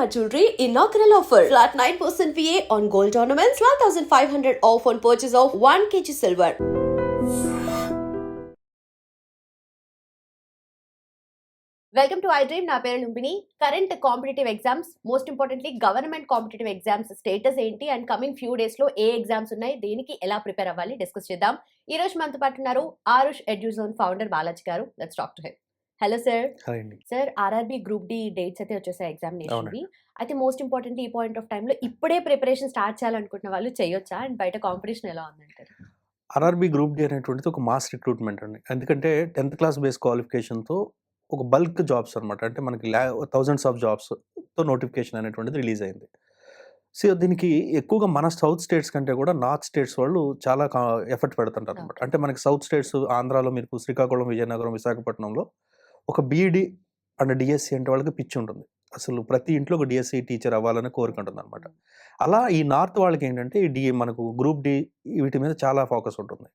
Shalimar Jewelry inaugural offer. Flat 9% VA on gold ornaments, 12,500 off on purchase of 1 kg silver. Welcome to I dream నా పేరు Lumbini current competitive exams most importantly government competitive exams status ఏంటి? And coming few డేస్లో ఏ exams ఉన్నాయి? దేనికి ఎలా prepare అవ్వాలి? Discuss చేద్దాం. ఈ రోజు మనతో పాటు ఉన్నారు Aarush Eduzone founder Balaji garu. Let's talk to him hello sir. Sir RRB group D dates అయితే వచ్చేసాయి ఎగ్జామినేషన్ అవునండి. అయితే మోస్ట్ ఇంపార్టెంట్ ఈ పాయింట్ ఆఫ్ టైంలో ఇప్పుడే ప్రిపరేషన్ స్టార్ట్ చేయాలనుకుంటున్న వాళ్ళు చేయొచ్చా? అండ్ బయట కాంపిటీషన్ ఎలా ఉందంటారు? ఆర్ఆర్బి గ్రూప్ డి అనేటువంటిది ఒక మాస్ రిక్రూట్మెంట్ అండి. ఎందుకంటే టెన్త్ క్లాస్ బేస్ క్వాలిఫికేషన్తో ఒక బల్క్ జాబ్స్ అనమాట అంటే మనకి ల్యా థౌజండ్స్ ఆఫ్ జాబ్స్తో నోటిఫికేషన్ అనేటువంటిది రిలీజ్ అయింది. సో దీనికి ఎక్కువగా మన సౌత్ స్టేట్స్ కంటే కూడా నార్త్ స్టేట్స్ వాళ్ళు చాలా ఎఫర్ట్ పెడుతుంటారు అనమాట. అంటే మనకి సౌత్ స్టేట్స్ ఆంధ్రాలో మీకు శ్రీకాకుళం విజయనగరం విశాఖపట్నంలో ఒక బీఈడి అండ్ డిఎస్సి అంటే వాళ్ళకి పిచ్చి ఉంటుంది. అసలు ప్రతి ఇంట్లో ఒక డిఎస్సి టీచర్ అవ్వాలని కోరుకుంటుంది అనమాట అలా ఈ నార్త్ వాళ్ళకి ఏంటంటే ఈ డిఏ మనకు గ్రూప్ డి వీటి మీద చాలా ఫోకస్ ఉంటుంది.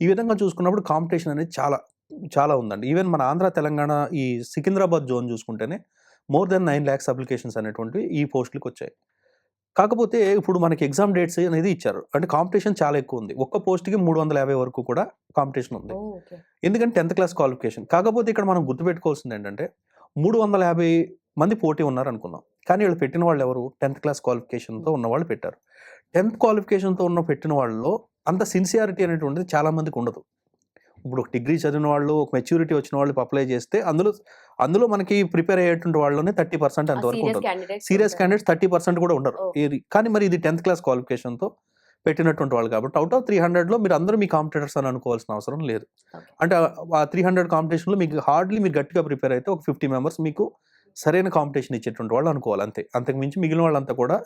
ఈ విధంగా చూసుకున్నప్పుడు కాంపిటీషన్ అనేది చాలా చాలా ఉందండి. ఈవెన్ మన ఆంధ్ర తెలంగాణ ఈ Secunderabad zone చూసుకుంటేనే more than nine lakhs applications అనేటువంటివి ఈ పోస్టులకు వచ్చాయి. కాకపోతే ఇప్పుడు మనకి ఎగ్జామ్ డేట్స్ అనేది ఇచ్చారు. అంటే కాంపిటీషన్ చాలా ఎక్కువ ఉంది. ఒక్క పోస్ట్కి మూడు వందల యాభై వరకు కూడా కాంపిటీషన్ ఉంది. ఎందుకంటే టెన్త్ క్లాస్ క్వాలిఫికేషన్. కాకపోతే ఇక్కడ మనం గుర్తుపెట్టుకోవాల్సింది ఏంటంటే మూడు వందల యాభై మంది పోటీ ఉన్నారు అనుకుందాం కానీ వీళ్ళు పెట్టిన వాళ్ళు ఎవరు? టెన్త్ క్లాస్ క్వాలిఫికేషన్తో ఉన్న వాళ్ళు పెట్టారు. టెన్త్ క్వాలిఫికేషన్తో ఉన్న పెట్టిన వాళ్ళలో అంత సిన్సియారిటీ అనేటువంటిది చాలా మందికి ఉండదు. ఇప్పుడు ఒక డిగ్రీ చదివిన వాళ్ళు ఒక మెచ్యూరిటీ వచ్చిన వాళ్ళు అప్లై చేస్తే అందులో అందులో మనకి ప్రిపేర్ అయ్యేటువంటి వాళ్ళలోనే థర్టీ పర్సెంట్ అంతవరకు candidate serious candidates thirty percent కూడా ఉండరు. ఇది కానీ మరి ఇది టెన్త్ క్లాస్ క్వాలిఫికేషన్తో పెట్టినటువంటి వాళ్ళు కాబట్టి అవుట్ ఆఫ్ త్రీ హండ్రెడ్లో మీరు అందరూ మీ కాంపిటేటర్స్ అని అనుకోవాల్సిన అవసరం లేదు. అంటే ఆ త్రీ హండ్రెడ్ కాంపిటీషన్లో మీకు హార్డ్లీ మీరు గట్టిగా ప్రిపేర్ అయితే ఒక ఫిఫ్టీ మెంబర్స్ మీకు సరైన కాంపిటీషన్ ఇచ్చేటువంటి వాళ్ళు అనుకోవాలి అంతే. అంతకు మించి మిగిలిన వాళ్ళంతా కూడా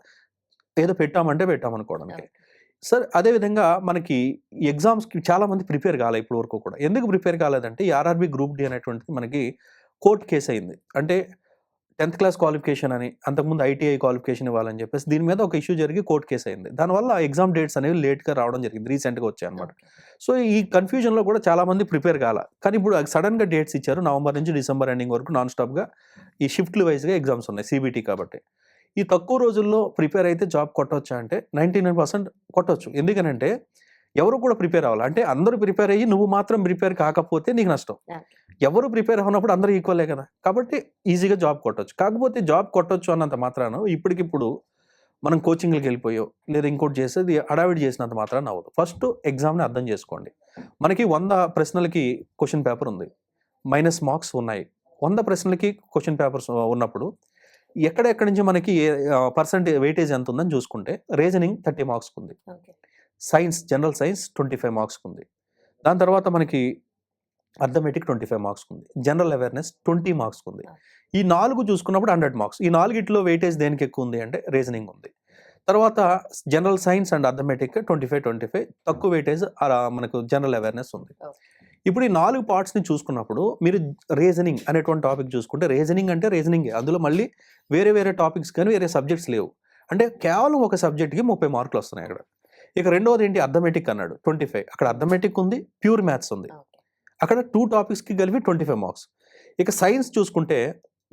ఏదో పెట్టామంటే పెట్టామనుకోవడానికి. సార్ అదేవిధంగా మనకి ఎగ్జామ్స్కి చాలా మంది ప్రిపేర్ కాలే ఇప్పటి వరకు కూడా. ఎందుకు ప్రిపేర్ కాలేదంటే ఆర్ఆర్బి గ్రూప్ డి అనేటువంటిది మనకి కోర్టు కేసు అయింది అంటే టెన్త్ క్లాస్ క్వాలిఫికేషన్ అని అంతకుముందు ఐటీఐ క్వాలిఫికేషన్ ఇవ్వాలని చెప్పేసి దీని మీద ఒక ఇష్యూ జరిగి కోర్టు కేసు అయింది దానివల్ల ఎగ్జామ్ డేట్స్ అనేవి లేట్గా రావడం జరిగింది రీసెంట్గా వచ్చాయి అనమాట సో ఈ కన్ఫ్యూజన్లో కూడా చాలా మంది ప్రిపేర్ కాల. కానీ ఇప్పుడు సడన్గా డేట్స్ ఇచ్చారు నవంబర్ నుంచి డిసెంబర్ ఎండింగ్ వరకు నాన్ స్టాప్గా ఈ షిఫ్ట్లు వైజ్గా ఎగ్జామ్స్ ఉన్నాయి సిబిటీ కాబట్టి. ఈ తక్కువ రోజుల్లో ప్రిపేర్ అయితే జాబ్ కొట్టవచ్చా అంటే నైంటీ నైన్ పర్సెంట్ కొట్టవచ్చు ఎందుకనంటే ఎవరు కూడా ప్రిపేర్ అవ్వాలి. అంటే అందరూ ప్రిపేర్ అయ్యి నువ్వు మాత్రం ప్రిపేర్ కాకపోతే నీకు నష్టం. ఎవరు ప్రిపేర్ అవునప్పుడు అందరూ ఈక్వలే కదా. కాబట్టి ఈజీగా జాబ్ కొట్టవచ్చు కాకపోతే జాబ్ కొట్టవచ్చు అన్నంత మాత్రాన ఇప్పటికిప్పుడు మనం కోచింగ్కి వెళ్ళిపోయో లేదా ఇంకోటి చేసేది హడావిడి చేసినంత మాత్రాన అవ్వదు. ఫస్ట్ ఎగ్జామ్ని అర్థం చేసుకోండి. మనకి వంద ప్రశ్నలకి క్వశ్చన్ పేపర్ ఉంది. మైనస్ మార్క్స్ ఉన్నాయి. వంద ప్రశ్నలకి క్వశ్చన్ పేపర్స్ ఉన్నప్పుడు ఎక్కడెక్కడి నుంచి మనకి పర్సెంటేజ్ వెయిటేజ్ ఎంత ఉందని చూసుకుంటే రీజనింగ్ థర్టీ మార్క్స్ ఉంది. Science general science twenty five marks ఉంది. దాని తర్వాత మనకి అర్థమెటిక్ ట్వంటీ ఫైవ్ మార్క్స్ ఉంది. జనరల్ అవేర్నెస్ ట్వంటీ మార్క్స్ ఉంది. ఈ నాలుగు చూసుకున్నప్పుడు హండ్రెడ్ మార్క్స్. ఈ నాలుగిట్లో వెయిటేజ్ దేనికి ఎక్కువ ఉంది అంటే రీజనింగ్ ఉంది. తర్వాత general science and arithmetic twenty five twenty five తక్కువ వెయిటేజ్ మనకు జనరల్ అవేర్నెస్ ఉంది. ఇప్పుడు ఈ నాలుగు పార్ట్స్ని చూసుకున్నప్పుడు మీరు రీజనింగ్ అనేటువంటి టాపిక్ చూసుకుంటే రీజనింగ్ అంటే రీజనింగ్ అందులో మళ్ళీ వేరే వేరే టాపిక్స్ కానీ వేరే సబ్జెక్ట్స్ లేవు. అంటే కేవలం ఒక సబ్జెక్ట్కి ముప్పై మార్కులు వస్తున్నాయి అక్కడ. ఇక రెండవది ఏంటి? అర్థమెటిక్ అన్నాడు. ట్వంటీ ఫైవ్ అక్కడ అర్థమెటిక్ ఉంది ప్యూర్ మ్యాథ్స్ ఉంది. అక్కడ టూ టాపిక్స్కి కలిపి ట్వంటీ ఫైవ్ మార్క్స్ ఇక సైన్స్ చూసుకుంటే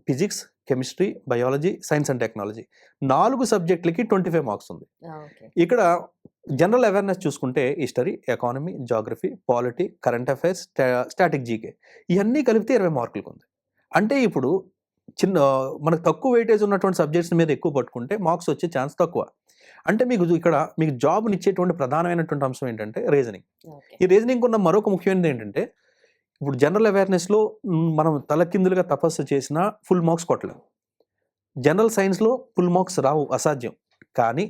physics chemistry biology science and technology నాలుగు సబ్జెక్టులకి ట్వంటీ ఫైవ్ మార్క్స్ ఉంది. ఇక్కడ జనరల్ అవేర్నెస్ చూసుకుంటే history economy geography polity current affairs static GK ఇవన్నీ కలిపితే ఇరవై మార్కులకు ఉంది. అంటే ఇప్పుడు చిన్న మనకు తక్కువ వెయిటేజ్ ఉన్నటువంటి సబ్జెక్ట్స్ మీద ఎక్కువ పట్టుకుంటే మార్క్స్ వచ్చే ఛాన్స్ తక్కువ. అంటే మీకు ఇక్కడ మీకు జాబ్ని ఇచ్చేటువంటి ప్రధానమైనటువంటి అంశం ఏంటంటే రీజనింగ్ ఈ రీజనింగ్ ఉన్న మరొక ముఖ్యమైనది ఏంటంటే ఇప్పుడు జనరల్ అవేర్నెస్లో మనం తలకిందులుగా తపస్సు చేసినా ఫుల్ మార్క్స్ కొట్టలేము జనరల్ సైన్స్లో ఫుల్ మార్క్స్ రావు అసాధ్యం. కానీ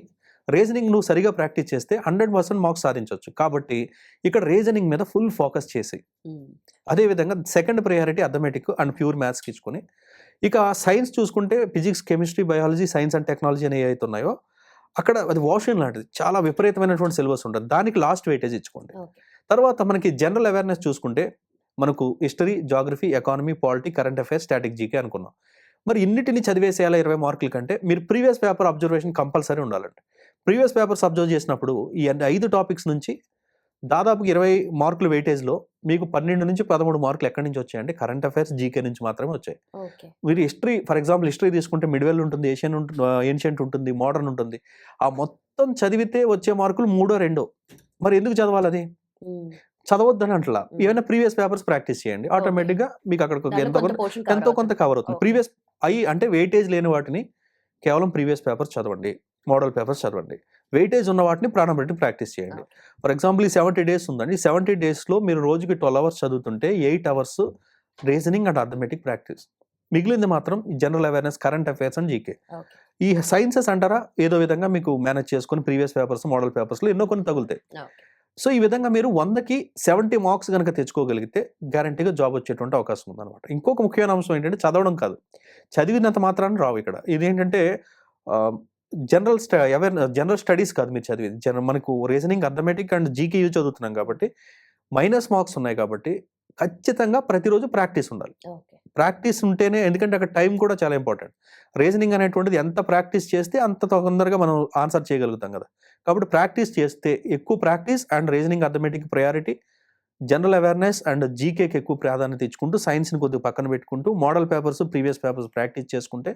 రీజనింగ్ నువ్వు సరిగా ప్రాక్టీస్ చేస్తే హండ్రెడ్ పర్సెంట్ మార్క్స్ సాధించవచ్చు కాబట్టి ఇక్కడ రీజనింగ్ మీద ఫుల్ ఫోకస్ చేసి అదేవిధంగా second priority arithmetic and pure మ్యాథ్స్కి ఇచ్చుకొని ఇక సైన్స్ చూసుకుంటే physics chemistry biology science and technology అనేవి అయితే ఉన్నాయో అక్కడ అది వాషింగ్ లాంటిది. చాలా విపరీతమైనటువంటి సిలబస్ ఉంటుంది. దానికి లాస్ట్ వెయిటేజ్ ఇచ్చుకోండి. తర్వాత మనకి జనరల్ అవేర్నెస్ చూసుకుంటే మనకు history geography economy polity current affairs static GK అనుకున్నాం. మరి ఇన్నిటిని చదివేసేయాలా ఇరవై మార్కుల కంటే మీరు ప్రీవియస్ పేపర్ అబ్జర్వేషన్ కంపల్సరీ ఉండాలండి. ప్రీవియస్ పేపర్స్ అబ్జర్వ్ చేసినప్పుడు ఈ ఐదు టాపిక్స్ నుంచి దాదాపు ఇరవై మార్కుల వెయిటేజ్లో మీకు పన్నెండు నుంచి పదమూడు మార్కులు ఎక్కడి నుంచి వచ్చాయంటే కరెంట్ అఫైర్స్ జీకే నుంచి మాత్రమే వచ్చాయి. మీరు హిస్టరీ ఫర్ ఎగ్జాంపుల్ హిస్టరీ తీసుకుంటే మిడ్వెల్ ఉంటుంది ఏషియన్ ఉంటుంది ఏన్షియంట్ ఉంటుంది మోడర్న్ ఉంటుంది. ఆ మొత్తం చదివితే వచ్చే మార్కులు మూడో రెండో. మరి ఎందుకు చదవాలి అది? చదవద్దని అంటలా. ఏమైనా ప్రీవియస్ పేపర్స్ ప్రాక్టీస్ చేయండి. ఆటోమేటిక్గా మీకు అక్కడికి ఎంతో కొంత ఎంతో కొంత కవర్ అవుతుంది. ప్రీవియస్ అయి అంటే వెయిటేజ్ లేని వాటిని కేవలం ప్రీవియస్ పేపర్స్ చదవండి. మోడల్ పేపర్స్ చదవండి. వెయిటేజ్ ఉన్న వాటిని ప్రాణం పెట్టి ప్రాక్టీస్ చేయండి. ఫర్ ఎగ్జాంపుల్ ఈ సెవెంటీ డేస్ ఉందండి. సెవెంటీ డేస్లో మీరు రోజుకి ట్వెల్వ్ అవర్స్ చదువుతుంటే eight hours reasoning and arithmetic practice. మిగిలింది మాత్రం general awareness current affairs and GK. ఈ సైన్సెస్ అంటారా? ఏదో విధంగా మీకు మేనేజ్ చేసుకొని ప్రీవియస్ పేపర్స్ మోడల్ పేపర్స్లో ఎన్నో కొన్ని తగులుతాయి. సో ఈ విధంగా మీరు వందకి సెవెంటీ మార్క్స్ కనుక తెచ్చుకోగలిగితే గ్యారంటీగా జాబ్ వచ్చేటువంటి అవకాశం ఉందన్నమాట. ఇంకొక ముఖ్యమైన అంశం ఏంటంటే చదవడం కాదు. చదివినంత మాత్రాన్ని రావు ఇక్కడ. ఇదేంటంటే జనరల్ స్ట ఎవర్ జనరల్ స్టడీస్ కాదు మీరు చదివేది. జనరల్ మనకు రీజనింగ్ అర్థమెటిక్ అండ్ జీకే చదువుతున్నాం కాబట్టి మైనస్ మార్క్స్ ఉన్నాయి కాబట్టి ఖచ్చితంగా ప్రతిరోజు ప్రాక్టీస్ ఉండాలి. ప్రాక్టీస్ ఉంటేనే ఎందుకంటే అక్కడ టైం కూడా చాలా ఇంపార్టెంట్. రీజనింగ్ అనేటువంటిది ఎంత ప్రాక్టీస్ చేస్తే అంత తొందరగా మనం ఆన్సర్ చేయగలుగుతాం కదా. కాబట్టి ప్రాక్టీస్ చేస్తే ఎక్కువ practice and reasoning arithmetic priority general awareness and జీకేకి ఎక్కువ ప్రాధాన్యత ఇచ్చుకుంటూ సైన్స్ని కొద్దిగా పక్కన పెట్టుకుంటూ model papers previous papers practice చేసుకుంటే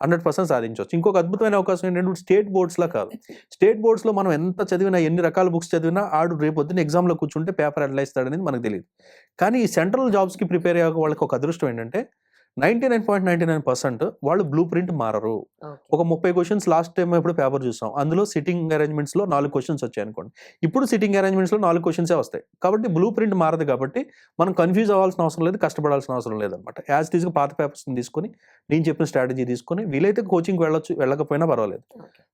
హండ్రెడ్ పర్సెంట్ సాధించవచ్చు. ఇంకొక అద్భుతమైన అవకాశం ఏంటంటే స్టేట్ బోర్డ్స్లా కాదు. స్టేట్ బోర్డ్స్లో మనం ఎంత చదివినా ఎన్ని రకాల బుక్స్ చదివినా ఆడు రేపు పొద్దున్న ఎగ్జామ్లో కూర్చుంటే పేపర్ ఎట్లా ఇస్తాడనేది మనకు తెలియదు కానీ ఈ సెంట్రల్ జాబ్స్కి ప్రిపేర్ అయ్యే వాళ్ళకి ఒక అదృష్టం ఏంటంటే ninety nine point ninety nine percent వాళ్ళు బ్లూ ప్రింట్ మారరు. ఒక ముప్పై క్వశ్చన్స్ లాస్ట్ టైం ఎప్పుడు పేపర్ చూసాం. అందులో సిట్టింగ్ అరేంజ్మెంట్స్లో నాలుగు క్వశ్చన్స్ వచ్చాయి అనుకోండి. ఇప్పుడు సిట్టింగ్ అరేంజ్మెంట్స్లో నాలుగు క్వశ్చన్సే వస్తాయి. కాబట్టి బ్లూ ప్రింట్ మారదు కాబట్టి మనం కన్ఫ్యూజ్ అవ్వాల్సిన అవసరం లేదు కష్టపడాల్సిన అవసరం లేదనమాట. యాజ్ తీసుకు పాత పేపర్స్ని తీసుకొని నేను చెప్పిన స్ట్రాటజీ తీసుకొని వీలైతే కోచింగ్ వెళ్ళొచ్చు వెళ్ళకపోయినా పర్వాలేదు.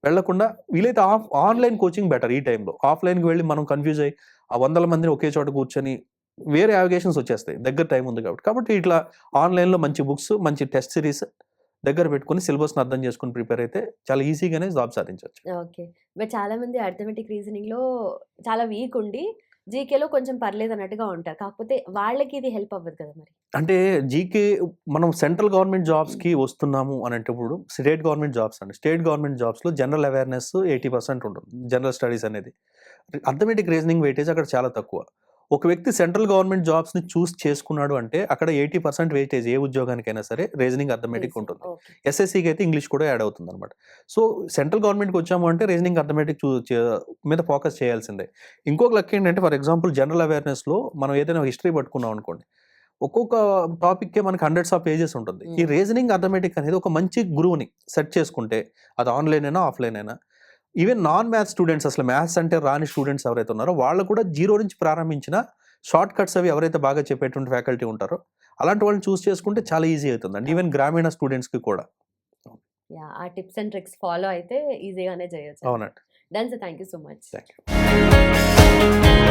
వెళ్ళకుండా వీలైతే ఆఫ్ ఆన్లైన్ కోచింగ్ బెటర్ ఈ టైంలో ఆఫ్లైన్కి వెళ్ళి మనం కన్ఫ్యూజ్ అయ్యి ఆ వందల మందిని ఒకే చోట కూర్చొని వేరే అవగేషన్స్ వచ్చేస్తాయి. దగ్గర టైం ఉంది కాబట్టి. కాబట్టి ఇట్లా ఆన్లైన్లో మంచి బుక్స్ మంచి టెస్ట్ సిరీస్ దగ్గర పెట్టుకుని సిలబస్ని అర్థం చేసుకుని ప్రిపేర్ అయితే చాలా ఈజీగానే జాబ్ సాధించవచ్చు ఓకే. బట్ చాలా మంది అర్థమెటిక్ రీజనింగ్లో చాలా వీక్ ఉండి జీకేలో కొంచెం పర్లేదు అన్నట్టుగా ఉంటారు. కాకపోతే వాళ్ళకి ఇది హెల్ప్ అవ్వదు కదా మరి? అంటే జీకే మనం సెంట్రల్ గవర్నమెంట్ జాబ్స్కి వస్తున్నాము అనేటప్పుడు స్టేట్ గవర్నమెంట్ జాబ్స్ అండి. స్టేట్ గవర్నమెంట్ జాబ్స్లో జనరల్ అవేర్నెస్ ఎయిటీ పర్సెంట్ ఉంటుంది. జనరల్ స్టడీస్ అనేది. అర్థమెటిక్ రీజనింగ్ వెయిటేజ్ అక్కడ చాలా తక్కువ. ఒక వ్యక్తి సెంట్రల్ గవర్నమెంట్ జాబ్స్ని చూస్ చేసుకున్నాడు అంటే అక్కడ ఎయిటీ పర్సెంట్ వెయిటేజ్ ఏ ఉద్యోగానికైనా సరే రీజనింగ్ అర్థమెటిక్ ఉంటుంది. ఎస్ఎస్సికి అయితే ఇంగ్లీష్ కూడా యాడ్ అవుతుంది అనమాట సో సెంట్రల్ గవర్నమెంట్కి వచ్చాము అంటే రీజనింగ్ అర్థమెటిక్ మీద ఫోకస్ చేయాల్సిందే. ఇంకొక లక్ ఏంటంటే ఫర్ ఎగ్జాంపుల్ జనరల్ అవేర్నెస్లో మనం ఏదైనా హిస్టరీ పట్టుకున్నాం అనుకోండి ఒక్కొక్క టాపిక్కే మనకి హండ్రెడ్స్ ఆఫ్ పేజెస్ ఉంటుంది. ఈ Mm. రీజనింగ్ అథమెటిక్ అనేది ఒక మంచి గురువుని సెట్ చేసుకుంటే అది ఆన్లైన్ అయినా ఆఫ్లైన్ అయినా ఈవెన్ నాన్ మ్యాథ్స్ స్టూడెంట్స్ అసలు మ్యాథ్స్ అంటే రాని స్టూడెంట్స్ ఎవరైతే ఉన్నారో వాళ్ళు కూడా జీరో నుంచి ప్రారంభించిన షార్ట్ కట్స్ అవి ఎవరైతే బాగా చెప్పేటువంటి ఫ్యాకల్టీ ఉంటారో అలాంటి వాళ్ళని చూస్ చేసుకుంటే చాలా ఈజీ అవుతుంది. అండి ఈవెన్ గ్రామీణ స్టూడెంట్స్కి కూడా. యా ఆ టిప్స్ అండ్ ట్రిక్స్ ఫాలో అయితే ఈజీగానే చేయొచ్చు. అవునండి. Done sir thank you so much thank you